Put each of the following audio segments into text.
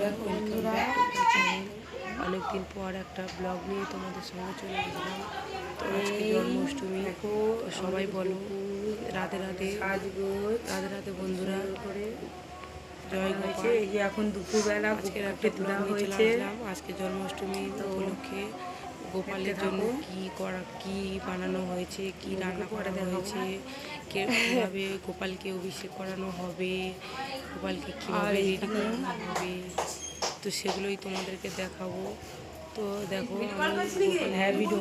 দেখো বন্ধুরা অনেকদিন পর একটা ব্লগ নিয়ে তোমাদের সঙ্গে চলে আসলাম তো আজকে জন্মাষ্টমী। সবাই বলো রাধে রাধে রাধে রাধে বন্ধুরা। করে জয় হয়েছে। এই যে এখন দুপুরবেলা আজকে রাত্রে তোলা হয়েছে। আজকে জন্মাষ্টমী উপলক্ষে। গোপালের জন্য কি করা কি বানানো হয়েছে কি রান্না করানো হয়েছে কে কীভাবে গোপালকে অভিষেক করানো হবে গোপালকে কীভাবে রেডি করানো হবে তো সেগুলোই তোমাদেরকে দেখাবো। তো দেখো হ্যাঁ, ভিডিও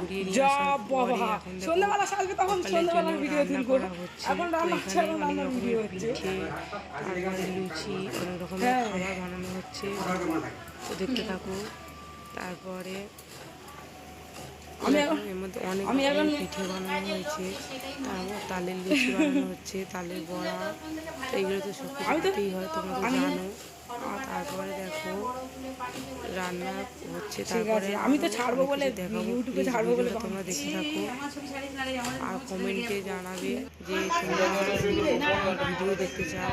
ঘুরিয়ে নিয়ে যা আসার পরে বাবা এখন দেখো সন্ধ্যাবেলা সাজবে তখন সন্ধ্যাবেলার ভিডিও রান্না তুলবো এখন রান্না হচ্ছে এখানে এখন অনেক রান্নার ভিডিও রকমের হচ্ছে। তারপরে লুচি অনেক রকমের হ্যাঁ। খাবার বানানো হচ্ছে তো দেখতে থাকো। তারপরে আমি এর মধ্যে অনেক পিঠে বানানো হয়েছে। তারপর তালের লুচি বানানো হচ্ছে তালের বড়া তো এগুলো তো সব কিছুতেই হয় তোমরা তো জানো। আর তারপরে দেখো রান্না হচ্ছে তারপরে আমি তো ছাড়বো বলে ইউটিউবে ছাড়বো বলে তোমরা দেখতে থাকো। আর কমেন্টে জানাবে যে তোমরা ভিডিও দেখতে চাও।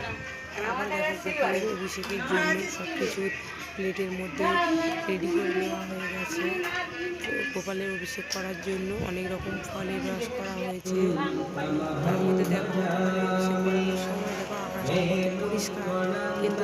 অভিষেকের জন্য সব কিছু প্লেটের মধ্যে রেডি করে নেওয়া হয়ে গেছে। গোপালের অভিষেক করার জন্য অনেক রকম ফলের রস করা হয়েছে। তার মধ্যে দেখো, গোপালের অভিষেক করার সময় দেখো আকাশটা পরিষ্কার। কিন্তু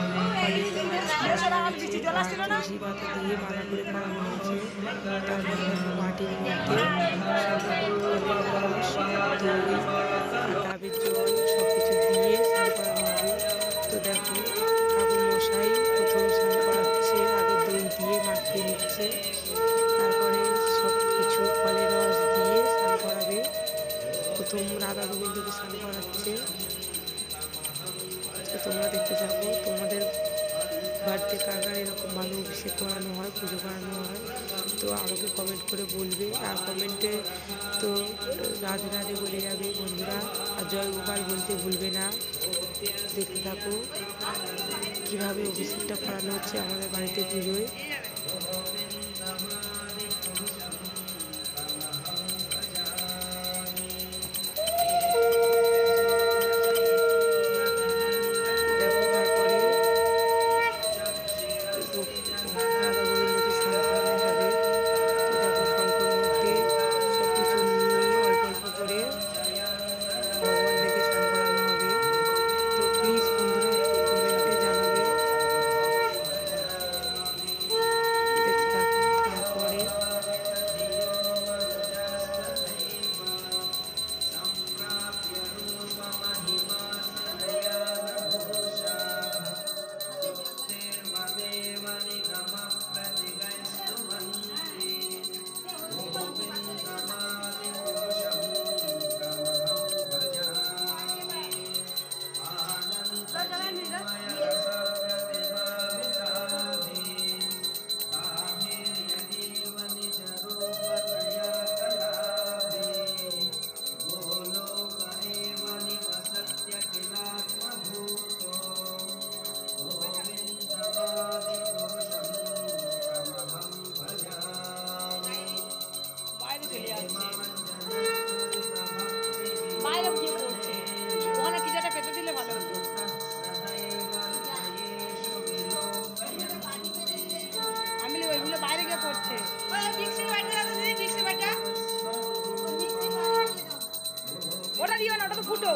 দেখতে তুলসী পাতা দিয়ে মালা করে করানো হয়েছে তারপরে মাটির মধ্যে ডাবের জল সব করানো হয় তো আমাকে কমেন্ট করে বলবে। আর কমেন্টে তো রাধে রাধে বলে যাবে বন্ধুরা। আর জয় গোপাল বলতে ভুলবে না। দেখতে থাকো। কীভাবে অভিষেকটা করানো হচ্ছে আমাদের বাড়িতে পুজোয়। দিও না ওটা তো ফুটো।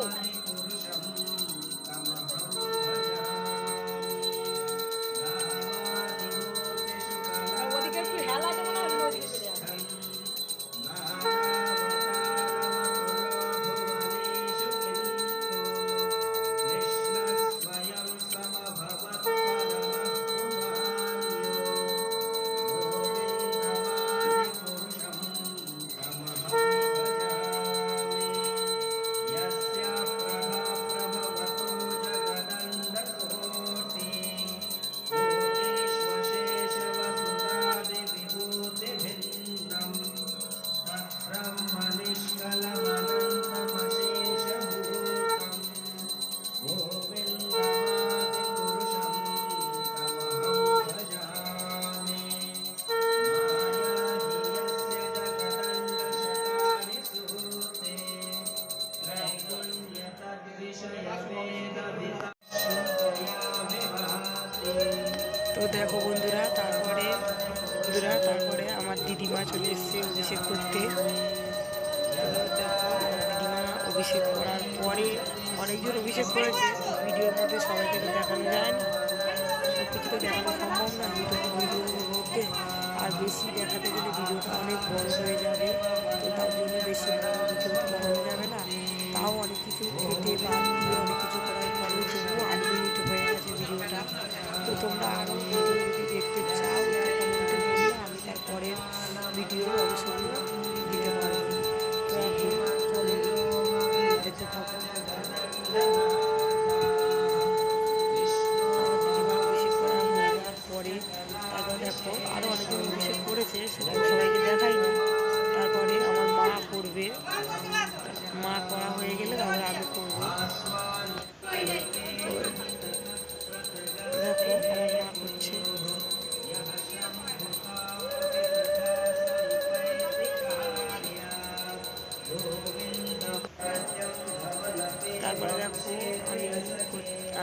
তো দেখো বন্ধুরা তারপরে বন্ধুরা, তারপরে আমার দিদিমা চলে এসছে অভিষেক করতে। দিদিমা অভিষেক করার পরে অনেকজন অভিষেক করেছে, ভিডিওর মধ্যে সবাইকে তো দেখানো যায় না। সব কিছু তো দেখানো সম্ভব না, দুটো ভিডিওর মধ্যে। আর বেশি দেখাতে গেলে ভিডিওটা অনেক বড় হয়ে যাবে, তো তার জন্য বেশি তারপরে আমি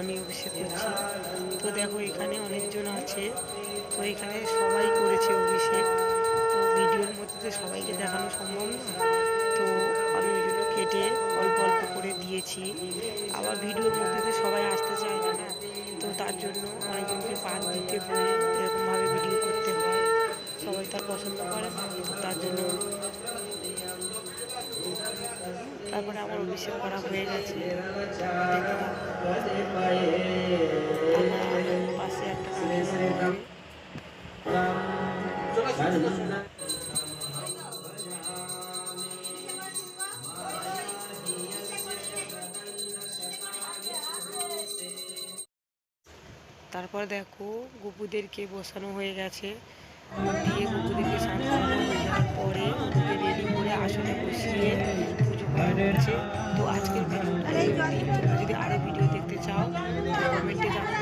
আমি অভিষেক করছি তো দেখো, এখানে অনেকজন আছে। তো এখানে সবাই করেছে অভিষেক। তো ভিডিওর মধ্যে সবাইকে দেখানো সম্ভব না। তো আমি ওই জন্য কেটে অল্প অল্প করে দিয়েছি। আবার ভিডিওর মধ্যে তো সবাই আসতে চায় না। তো তার জন্য অনেকজনকে বাদ দিতে হয়ে। তারপরে আমার অভিষেক করা হয়ে গেছে। পাশে একটা তারপর দেখো গুপুদেরকে বসানো হয়ে গেছে। দিয়ে গুপুদেরকে স্নান পরে রেডি করে আসনে বসিয়ে করা তো আজকের ভিডিওটা যদি আরও ভিডিও দেখতে চাও তো কমেন্টে জানাবে